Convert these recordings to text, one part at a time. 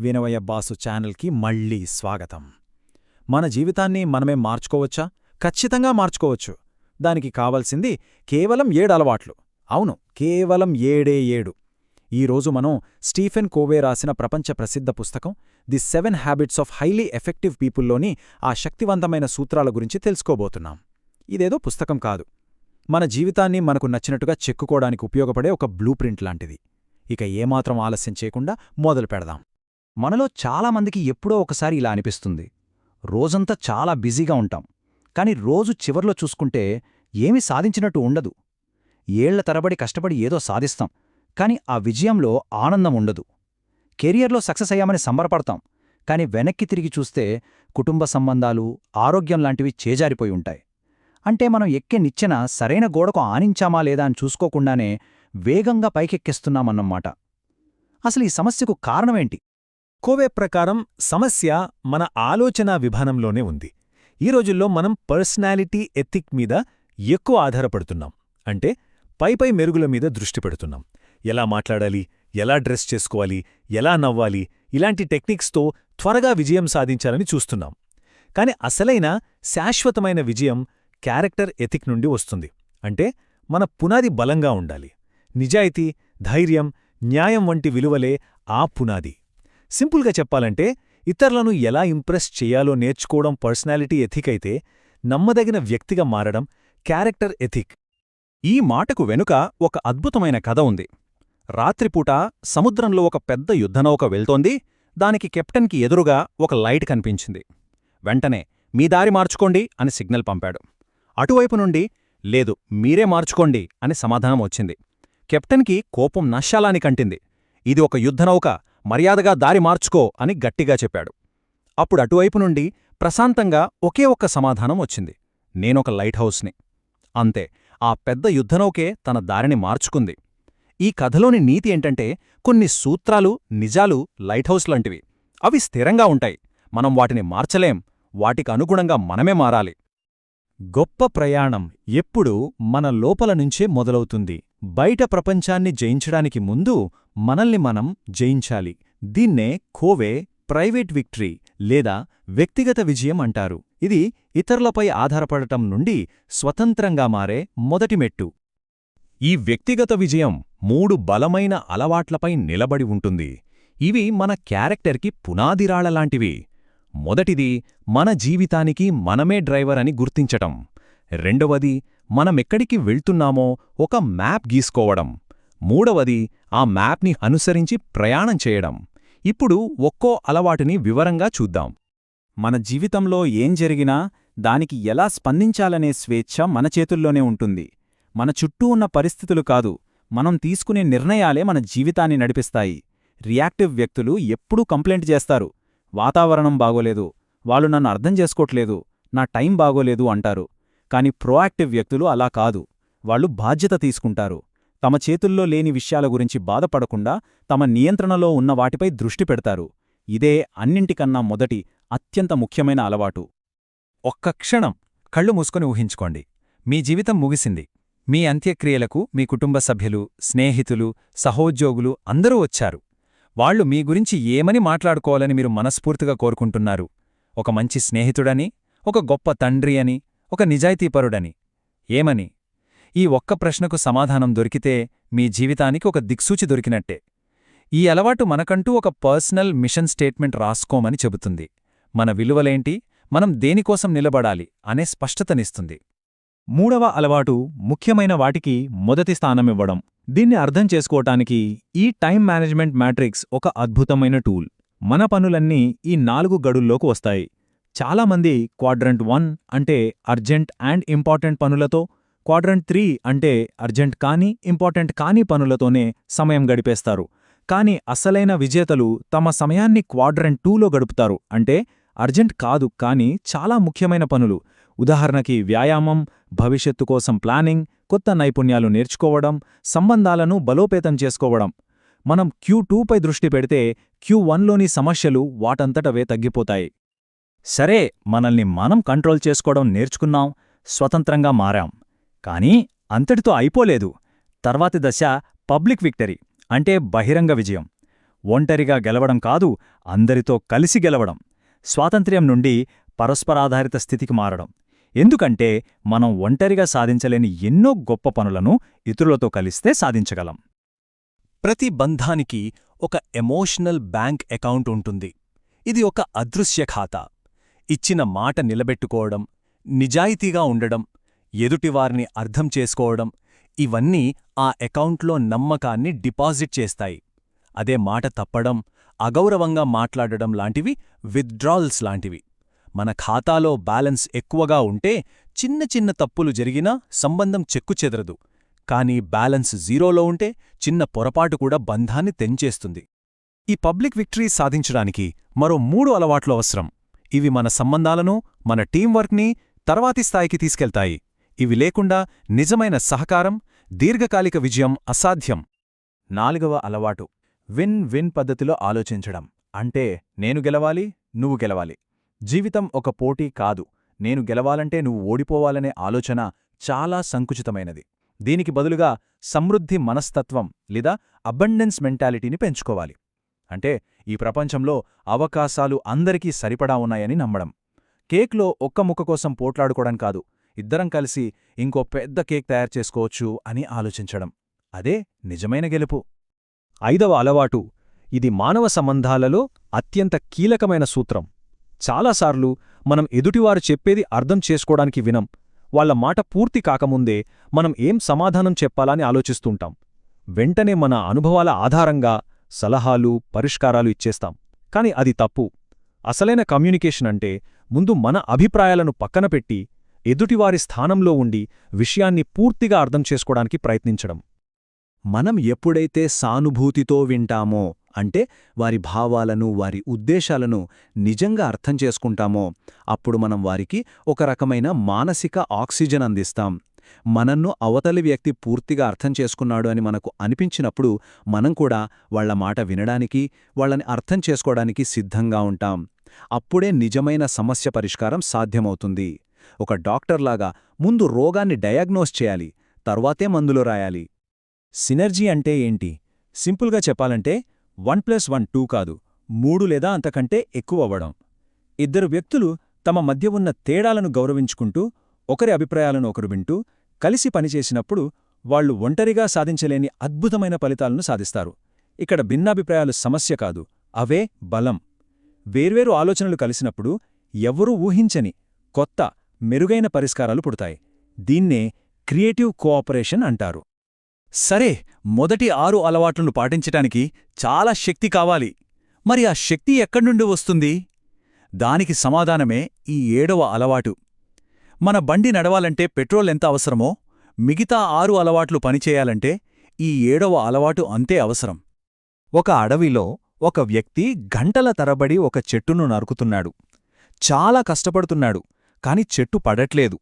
వినవయ boss ఛానల్కి మళ్ళీ స్వాగతం. మన జీవితాన్ని మనమే మార్చుకోవచ్చా? ఖచ్చితంగా మార్చుకోవచ్చు. దానికి కావలసింది కేవలం ఏడు అలవాట్లు. అవును కేవలం ఏడే ఏడు. ఈరోజు మనం స్టీఫెన్ కోవే రాసిన ప్రపంచ ప్రసిద్ధ పుస్తకం the seven habits of highly effective పీపుల్లోని ఆ శక్తివంతమైన సూత్రాల గురించి తెలుసుకోబోతున్నాం. ఇదేదో పుస్తకం కాదు. మన జీవితాన్ని మనకు నచ్చినట్టుగా చెక్కుకోవడానికి ఉపయోగపడే ఒక బ్లూ ప్రింట్ లాంటిది. ఇక ఏమాత్రం ఆలస్యం చేయకుండా మొదలు పెడదాం. మనలో చాలామందికి ఎప్పుడో ఒకసారి ఇలా అనిపిస్తుంది. రోజంతా చాలా బిజీగా ఉంటాం. కాని రోజు చివర్లో చూసుకుంటే ఏమీ సాధించినట్టు ఉండదు. ఏళ్ళ తరబడి కష్టపడి ఏదో సాధిస్తాం. కాని ఆ విజయంలో ఆనందం ఉండదు. కెరియర్లో సక్సెస్ అయ్యామని సంబరపడతాం. కాని వెనక్కి తిరిగి చూస్తే కుటుంబ సంబంధాలు ఆరోగ్యం లాంటివి చేజారిపోయి ఉంటాయి. అంటే మనం ఎక్కే నిచ్చెన సరైన గోడకు ఆనించామా లేదా అని చూసుకోకుండానే వేగంగా పైకెక్కేస్తున్నామన్నమాట. అసలు ఈ సమస్యకు కారణమేంటి కోవే ప్రకారం సమస్య మన ఆలోచనా విధానంలోనే ఉంది. ఈ రోజుల్లో మనం పర్సనాలిటీ ఎథిక్ మీద ఎక్కువ ఆధారపడుతున్నాం. అంటే పైపై మెరుగుల మీద దృష్టి పెడుతున్నాం. ఎలా మాట్లాడాలి? ఎలా డ్రెస్ చేసుకోవాలి? ఎలా నవ్వాలి? ఇలాంటి టెక్నిక్స్తో త్వరగా విజయం సాధించాలని చూస్తున్నాం. కాని అసలైన శాశ్వతమైన విజయం క్యారెక్టర్ ఎథిక్ నుండి వస్తుంది. అంటే మన పునాది బలంగా ఉండాలి. నిజాయితీ ధైర్యం న్యాయం వంటి విలువలే ఆ పునాది. సింపుల్గా చెప్పాలంటే ఇతరులను ఎలా ఇంప్రెస్ చేయాలో నేర్చుకోవడం పర్సనాలిటీ ఎథిక్ అయితే నమ్మదగిన వ్యక్తిగా మారడం క్యారెక్టర్ ఎథిక్. ఈ మాటకు వెనుక ఒక అద్భుతమైన కథ ఉంది. రాత్రిపూట సముద్రంలో ఒక పెద్ద యుద్ధనౌక వెళ్తోంది. దానికి కెప్టెన్కి ఎదురుగా ఒక లైట్ కనిపించింది. వెంటనే మీ దారి మార్చుకోండి అని సిగ్నల్ పంపాడు. అటువైపు నుండి లేదు మీరే మార్చుకోండి అని సమాధానం వచ్చింది. కెప్టెన్కి కోపం నశ్శాలాని కంటింది. ఇది ఒక యుద్ధనౌక మర్యాదగా దారి మార్చుకో అని గట్టిగా చెప్పాడు. అప్పుడు అటువైపు నుండి ప్రశాంతంగా ఒకే ఒక్క సమాధానం వచ్చింది. నేనొక లైట్ హౌస్ని. అంతే ఆ పెద్ద యుద్ధనౌకే తన దారిని మార్చుకుంది. ఈ కథలోని నీతి ఏంటంటే కొన్ని సూత్రాలు నిజాలు లైట్ హౌస్ లాంటివి. అవి స్థిరంగా ఉంటాయి. మనం వాటిని మార్చలేం. వాటికి అనుగుణంగా మనమే మారాలి. గొప్ప ప్రయాణం ఎప్పుడూ మన లోపల నుంచే మొదలవుతుంది. బయట ప్రపంచాన్ని జయించడానికి ముందు మనల్ని మనం జయించాలి. దీన్నే కోవే ప్రైవేట్ విక్టరీ లేదా వ్యక్తిగత విజయం అంటారు. ఇది ఇతరులపై ఆధారపడటం నుండి స్వతంత్రంగా మారే మొదటి మెట్టు. ఈ వ్యక్తిగత విజయం మూడు బలమైన అలవాట్లపై నిలబడి ఉంటుంది. ఇవి మన క్యారెక్టర్కి పునాదిరాళ్ళలాంటివి మొదటిది మన జీవితానికి మనమే డ్రైవర్ అని గుర్తించటం. రెండవది మనమెక్కడికి వెళ్తున్నామో ఒక మ్యాప్ గీసుకోవడం. మూడవది ఆ మ్యాప్ని అనుసరించి ప్రయాణం చేయడం. ఇప్పుడు ఒక్కో అలవాటుని వివరంగా చూద్దాం. మన జీవితంలో ఏం జరిగినా దానికి ఎలా స్పందించాలనే స్వేచ్ఛ మన చేతుల్లోనే ఉంటుంది. మన చుట్టూ ఉన్న పరిస్థితులు కాదు మనం తీసుకునే నిర్ణయాలే మన జీవితాన్ని నడిపిస్తాయి. రియాక్టివ్ వ్యక్తులు ఎప్పుడూ కంప్లైంట్ చేస్తారు. వాతావరణం బాగోలేదు వాళ్ళు నన్ను అర్థం చేసుకోట్లేదు నా టైం బాగోలేదు అంటారు. కాని ప్రోయాక్టివ్ వ్యక్తులు అలా కాదు వాళ్ళు బాధ్యత తీసుకుంటారు. తమ చేతుల్లో లేని విషయాల గురించి బాధపడకుండా తమ నియంత్రణలో ఉన్న వాటిపై దృష్టి పెడతారు. ఇదే అన్నింటికన్నా మొదటి అత్యంత ముఖ్యమైన అలవాటు. ఒక్క క్షణం కళ్ళు మూసుకొని ఊహించుకోండి. మీ జీవితం ముగిసింది. మీ అంత్యక్రియలకు మీ కుటుంబ సభ్యులు స్నేహితులు సహోద్యోగులు అందరూ వచ్చారు. వాళ్ళు మీ గురించి ఏమని మాట్లాడుకోవాలని మీరు మనస్ఫూర్తిగా కోరుకుంటున్నారు? ఒక మంచి స్నేహితుడని ఒక గొప్ప తండ్రి అని ఒక నిజాయితీపరుడని. ఏమని? ఈ ఒక్క ప్రశ్నకు సమాధానం దొరికితే మీ జీవితానికి ఒక దిక్సూచి దొరికినట్టే. ఈ అలవాటు మనకంటూ ఒక పర్సనల్ మిషన్ స్టేట్మెంట్ రాసుకోమని చెబుతుంది. మన విలువలేంటి? మనం దేనికోసం నిలబడాలి అనే స్పష్టతనిస్తుంది. మూడవ అలవాటు ముఖ్యమైన వాటికి మొదటి స్థానమివ్వడం. దీన్ని అర్థం చేసుకోవటానికి ఈ టైం మేనేజ్మెంట్ మ్యాట్రిక్స్ ఒక అద్భుతమైన టూల్. మన పనులన్నీ ఈ నాలుగు గడుల్లోకి వస్తాయి. చాలామంది క్వాడ్రంట్ వన్ అంటే అర్జెంట్ అండ్ ఇంపార్టెంట్ పనులతో క్వాడ్రంట్ త్రీ అంటే అర్జెంట్ కాని ఇంపార్టెంట్ కాని పనులతోనే సమయం గడిపేస్తారు. కాని అసలైన విజేతలు తమ సమయాన్ని క్వాడ్రంట్ టూలో గడుపుతారు. అంటే అర్జెంట్ కాదు కాని చాలా ముఖ్యమైన పనులు. ఉదాహరణకి వ్యాయామం భవిష్యత్తు కోసం ప్లానింగ్ కొత్త నైపుణ్యాలు నేర్చుకోవడం సంబంధాలను బలోపేతం చేసుకోవడం. మనం క్యూ టూపై దృష్టి పెడితే క్యూ వన్లోని సమస్యలు వాటంతటవే తగ్గిపోతాయి. సరే మనల్ని మనం కంట్రోల్ చేసుకోవడం నేర్చుకున్నాం స్వతంత్రంగా మారాం. కానీ అంతటితో అయిపోలేదు. తర్వాతి దశ పబ్లిక్ విక్టరీ అంటే బహిరంగ విజయం. ఒంటరిగా గెలవడం కాదు అందరితో కలిసి గెలవడం. స్వాతంత్ర్యం నుండి పరస్పరాధారిత స్థితికి మారడం. ఎందుకంటే మనం ఒంటరిగా సాధించలేని ఎన్నో గొప్ప పనులను ఇతరులతో కలిస్తే సాధించగలం. ప్రతి బంధానికి ఒక ఎమోషనల్ బ్యాంక్ అకౌంట్ ఉంటుంది. ఇది ఒక అదృశ్య ఖాతా. ఇచ్చిన మాట నిలబెట్టుకోవడం నిజాయితీగా ఉండడం ఎదుటివారిని అర్థం చేసుకోవడం ఇవన్నీ ఆ అకౌంట్లో నమ్మకాన్ని డిపాజిట్ చేస్తాయి. అదే మాట తప్పడం అగౌరవంగా మాట్లాడడం లాంటివి విత్డ్రాల్స్ లాంటివి. మన ఖాతాలో బ్యాలెన్స్ ఎక్కువగా ఉంటే చిన్న చిన్న తప్పులు జరిగినా సంబంధం చెక్కుచెదరదు కానీ బ్యాలెన్స్ జీరోలో ఉంటే చిన్న పొరపాటు కూడా బంధాన్ని తెంచేస్తుంది. ఈ పబ్లిక్ విక్టరీ సాధించడానికి మరో మూడు అలవాట్లు అవసరం. ఇవి మన సంబంధాలను మన టీంవర్క్ని తర్వాతి స్థాయికి తీసుకెళ్తాయి. ఇవి లేకుండా నిజమైన సహకారం దీర్ఘకాలిక విజయం అసాధ్యం. నాలుగవ అలవాటు. విన్ విన్ పద్ధతిలో ఆలోచించడం. అంటే నేను గెలవాలి నువ్వు గెలవాలి. జీవితం ఒక పోటీ కాదు. నేను గెలవాలంటే నువ్వు ఓడిపోవాలనే ఆలోచన చాలా సంకుచితమైనది. దీనికి బదులుగా సమృద్ధి మనస్తత్వం లేదా అబండెన్స్ మెంటాలిటీని పెంచుకోవాలి. అంటే ఈ ప్రపంచంలో అవకాశాలు అందరికీ సరిపడా ఉన్నాయని నమ్మడం. కేక్లో ఒక్క ముక్క కోసం పోట్లాడుకోవడం కాదు. ఇద్దరం కలిసి ఇంకో పెద్ద కేక్ తయారు చేసుకోవచ్చు అని ఆలోచించడం. అదే నిజమైన గెలుపు. ఐదవ అలవాటు ఇది మానవ సంబంధాలలో అత్యంత కీలకమైన సూత్రం. చాలాసార్లు మనం ఎదుటివారు చెప్పేది అర్థం చేసుకోవడానికి వినం. వాళ్ళ మాట పూర్తి కాకముందే మనం ఏం సమాధానం చెప్పాలని ఆలోచిస్తుంటాం. వెంటనే మన అనుభవాల ఆధారంగా సలహాలు పరిష్కారాలు ఇచ్చేస్తాం. కాని అది తప్పు. అసలైన కమ్యూనికేషన్ అంటే ముందు మన అభిప్రాయాలను పక్కన పెట్టి ఎదుటివారి స్థానంలో ఉండి విషయాన్ని పూర్తిగా అర్థం చేసుకోవడానికి ప్రయత్నించడం. మనం ఎప్పుడైతే సానుభూతితో వింటామో అంటే వారి భావాలను వారి ఉద్దేశాలను నిజంగా అర్థం చేసుకుంటామో అప్పుడు మనం వారికి ఒక రకమైన మానసిక ఆక్సిజన్ అందిస్తాం. మనన్ను అవతలి వ్యక్తి పూర్తిగా అర్థం చేసుకున్నాడు అని మనకు అనిపించినప్పుడు మనం కూడా వాళ్ళ మాట వినడానికి వాళ్ళని అర్థం చేసుకోవడానికి సిద్ధంగా ఉంటాం. అప్పుడే నిజమైన సమస్య పరిష్కారం సాధ్యమవుతుంది. ఒక డాక్టర్లాగా ముందు రోగాన్ని డయాగ్నోస్ చేయాలి తర్వాతే మందులు రాయాలి. సినర్జీ అంటే ఏంటి? సింపుల్గా చెప్పాలంటే వన్ ప్లస్ వన్ టూ కాదు మూడు లేదా అంతకంటే ఎక్కువ అవ్వడం. ఇద్దరు వ్యక్తులు తమ మధ్య ఉన్న తేడాలను గౌరవించుకుంటూ ఒకరి అభిప్రాయాలను ఒకరు వింటూ కలిసి పనిచేసినప్పుడు వాళ్ళు ఒంటరిగా సాధించలేని అద్భుతమైన ఫలితాలను సాధిస్తారు. ఇక్కడ భిన్నాభిప్రాయాలు సమస్య కాదు అవే బలం. వేర్వేరు ఆలోచనలు కలిసినప్పుడు ఎవ్వరూ ఊహించని కొత్త మెరుగైన పరిష్కారాలు పుడతాయి. దీన్నే క్రియేటివ్ కోఆపరేషన్ అంటారు. సరే మొదటి ఆరు అలవాట్లను పాటించటానికి చాలా శక్తి కావాలి. మరి ఆ శక్తి ఎక్కడ్నుండి వస్తుంది? దానికి సమాధానమే ఈ ఏడవ అలవాటు. మన బండి నడవాలంటే పెట్రోల్ ఎంత అవసరమో మిగతా ఆరు అలవాట్లు పనిచేయాలంటే ఈ ఏడవ అలవాటు అంతే అవసరం. ఒక అడవిలో ఒక వ్యక్తి గంటల తరబడి ఒక చెట్టును నరుకుతున్నాడు. చాలా కష్టపడుతున్నాడు. కాని చెట్టు పడట్లేదు.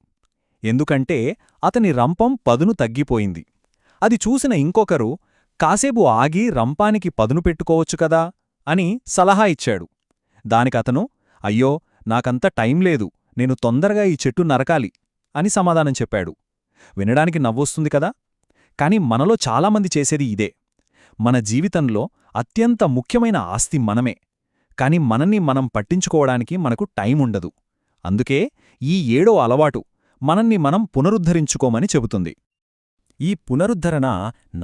ఎందుకంటే అతని రంపం పదును తగ్గిపోయింది. అది చూసిన ఇంకొకరు కాసేపు ఆగి రంపానికి పదును పెట్టుకోవచ్చు కదా? అని సలహా ఇచ్చాడు. దానికతను అయ్యో నాకంత టైం లేదు. నేను తొందరగా ఈ చెట్టు నరకాలి అని సమాధానం చెప్పాడు. వినడానికి నవ్వొస్తుంది కదా? కాని మనలో చాలామంది చేసేది ఇదే. మన జీవితంలో అత్యంత ముఖ్యమైన ఆస్తి మనమే. కాని మనల్ని మనం పట్టించుకోవడానికి మనకు టైం ఉండదు. అందుకే ఈ ఏడో అలవాటు మనల్ని మనం పునరుద్ధరించుకోమని చెబుతుంది. ఈ పునరుద్ధరణ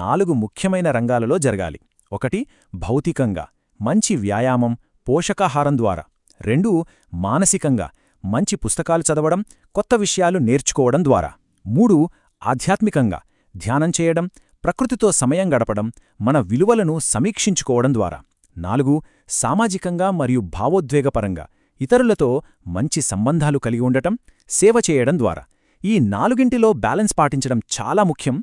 నాలుగు ముఖ్యమైన రంగాలలో జరగాలి. ఒకటి భౌతికంగా మంచి వ్యాయామం పోషకాహారం ద్వారా. రెండు మానసికంగా మంచి పుస్తకాలు చదవడం కొత్త విషయాలు నేర్చుకోవడం ద్వారా. మూడు ఆధ్యాత్మికంగా ధ్యానం చేయడం ప్రకృతితో సమయం గడపడం మన విలువలను సమీక్షించుకోవడం ద్వారా. నాలుగు సామాజికంగా మరియు భావోద్వేగపరంగా ఇతరులతో మంచి సంబంధాలు కలిగి ఉండటం సేవ చేయడం ద్వారా. ఈ నాలుగింటిలో బ్యాలెన్స్ పాటించడం చాలా ముఖ్యం.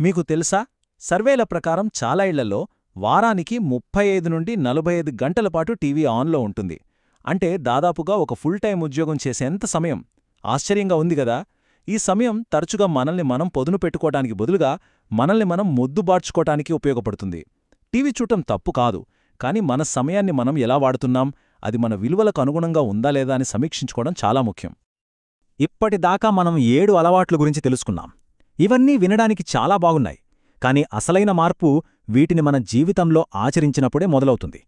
మీకు తెలుసా? సర్వేల ప్రకారం చాలా ఇళ్ళలో వారానికి ముప్పై ఐదు నుండి నలభై ఐదు గంటల పాటు టీవీ ఆన్లో ఉంటుంది. అంటే దాదాపుగా ఒక ఫుల్ టైం ఉద్యోగం చేసేంత సమయం. ఆశ్చర్యంగా ఉంది గదా ఈ సమయం తరచుగా మనల్ని మనం పొదును పెట్టుకోవటానికి బదులుగా మనల్ని మనం మొద్దుబార్చుకోటానికి ఉపయోగపడుతుంది. టీవీ చూడటం తప్పు కాదు. కాని మన సమయాన్ని మనం ఎలా వాడుతున్నాం? అది మన విలువలకు అనుగుణంగా ఉందా లేదా అని సమీక్షించుకోవడం చాలా ముఖ్యం. ఇప్పటిదాకా మనం ఏడు అలవాట్ల గురించి తెలుసుకున్నాం. ఇవన్నీ వినడానికి చాలా బాగున్నాయి. కాని అసలైన మార్పు వీటిని మన జీవితంలో ఆచరించినప్పుడే మొదలవుతుంది.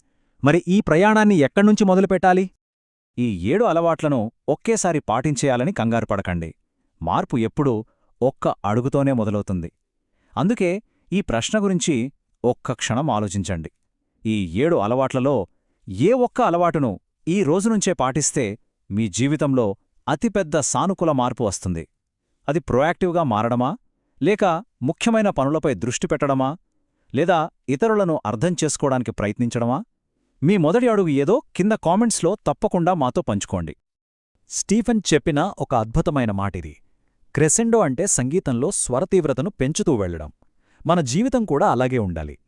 మరి ఈ ప్రయాణాన్ని ఎక్కడ్నుంచి మొదలుపెట్టాలి ఈ ఏడు అలవాట్లను ఒకేసారి పాటించేయాలని కంగారు పడకండి. మార్పు ఎప్పుడూ ఒక్క అడుగుతోనే మొదలవుతుంది. అందుకే ఈ ప్రశ్న గురించి ఒక్క క్షణం ఆలోచించండి. ఈ ఏడు అలవాట్లలో ఏ ఒక్క అలవాటును ఈ రోజునుంచే పాటిస్తే మీ జీవితంలో అతిపెద్ద సానుకూల మార్పు వస్తుంది. అది ప్రొయాక్టివ్గా మారడమా? లేక ముఖ్యమైన పనులపై దృష్టి పెట్టడమా? లేదా ఇతరులను అర్థం చేసుకోవడానికి ప్రయత్నించడమా? మీ మొదటి అడుగు ఏదో కింద కామెంట్స్లో తప్పకుండా మాతో పంచుకోండి. స్టీఫెన్ చెప్పిన ఒక అద్భుతమైన మాటిది. క్రెసెండో అంటే సంగీతంలో స్వరతీవ్రతను పెంచుతూ వెళ్ళడం. మన జీవితం కూడా అలాగే ఉండాలి.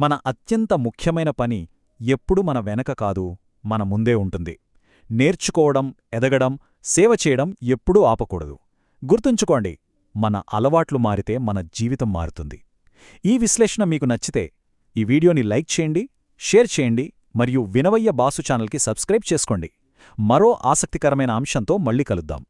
మన అత్యంత ముఖ్యమైన పని ఎప్పుడు మన వెనక కాదు మన ముందే ఉంటుంది. నేర్చుకోవడం ఎదగడం సేవ చేయడం ఎప్పుడూ ఆపకూడదు. గుర్తుంచుకోండి మన అలవాట్లు మారితే మన జీవితం మారుతుంది. ఈ విశ్లేషణ మీకు నచ్చితే ఈ వీడియోని లైక్ చేయండి షేర్ చేయండి మరియు వినవయ్య బాసు ఛానల్కి సబ్స్క్రైబ్ చేసుకోండి. మరో ఆసక్తికరమైన అంశంతో మళ్ళీ కలుద్దాం.